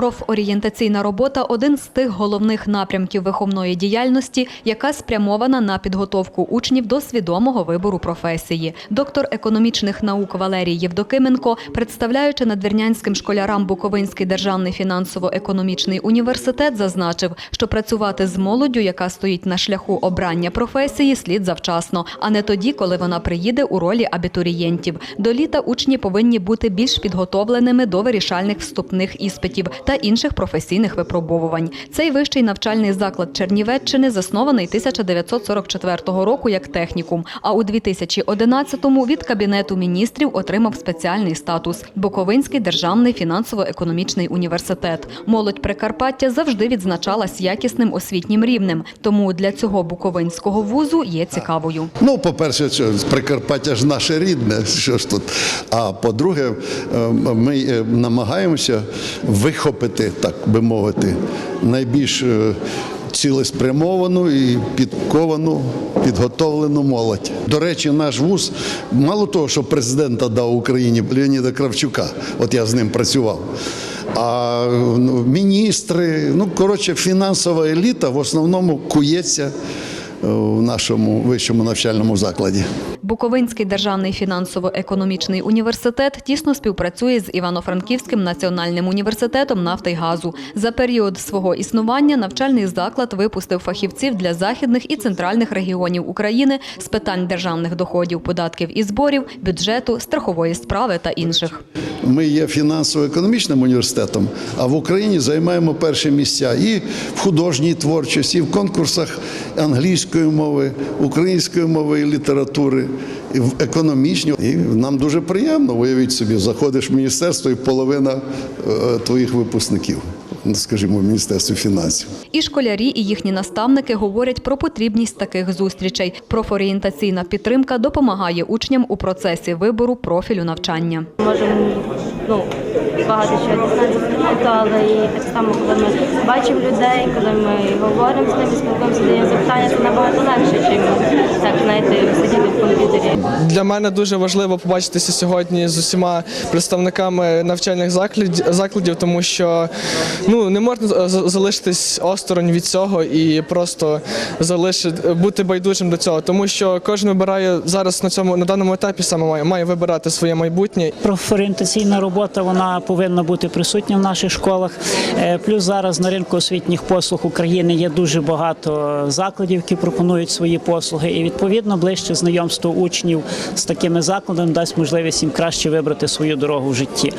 Профорієнтаційна робота один з тих головних напрямків виховної діяльності, яка спрямована на підготовку учнів до свідомого вибору професії. Доктор економічних наук Валерій Євдокименко, представляючи надвірнянським школярам Буковинський державний фінансово-економічний університет, зазначив, що працювати з молоддю, яка стоїть на шляху обрання професії, слід завчасно, а не тоді, коли вона приїде у ролі абітурієнтів. До літа учні повинні бути більш підготовленими до вирішальних вступних іспитів та інших професійних випробовувань. Цей вищий навчальний заклад Чернівеччини заснований 1944 року як технікум, а у 2011-му від Кабінету міністрів отримав спеціальний статус – Буковинський державний фінансово-економічний університет. Молодь Прикарпаття завжди відзначалась якісним освітнім рівнем, тому для цього буковинського вузу є цікавою. Ну, по-перше, що Прикарпаття ж наше рідне, що ж тут. А по-друге, е, ми е, намагаємося вихопити, так би мовити, найбільш е, цілеспрямовану і підковану, підготовлену молодь. До речі, наш вуз, мало того, що президента дав Україні Леоніда Кравчука, от я з ним працював. А ну, міністри, ну коротше, фінансова еліта в основному кується в нашому вищому навчальному закладі. Буковинський державний фінансово-економічний університет тісно співпрацює з Івано-Франківським національним університетом нафти й газу. За період свого існування навчальний заклад випустив фахівців для західних і центральних регіонів України з питань державних доходів, податків і зборів, бюджету, страхової справи та інших. Ми є фінансово-економічним університетом, а в Україні займаємо перші місця і в художній творчості, і в конкурсах англійської мови, української мови і літератури, і в економічній. І нам дуже приємно, уявіть собі, заходиш в міністерство і половина е, твоїх випускників, скажімо, в Міністерстві фінансів. І школярі, і їхні наставники говорять про потрібність таких зустрічей. Профорієнтаційна підтримка допомагає учням у процесі вибору профілю навчання. можемо ну, багато чого дізнатися але і так само, коли ми бачимо людей, коли ми говоримо з ними, спілкуємося, задаємо запитання, це набагато легше, чим так знаєте. Для мене дуже важливо побачитися сьогодні з усіма представниками навчальних закладів, тому що ну не можна залишитись осторонь від цього і просто залишити бути байдужим до цього, тому що кожен вибирає зараз на цьому на даному етапі саме має, має вибирати своє майбутнє. Профорієнтаційна робота вона повинна бути присутня в наших школах. Е, Плюс зараз на ринку освітніх послуг України є дуже багато закладів, які пропонують свої послуги, і відповідно ближче знайомство учнів з такими закладами дасть можливість їм краще вибрати свою дорогу в житті.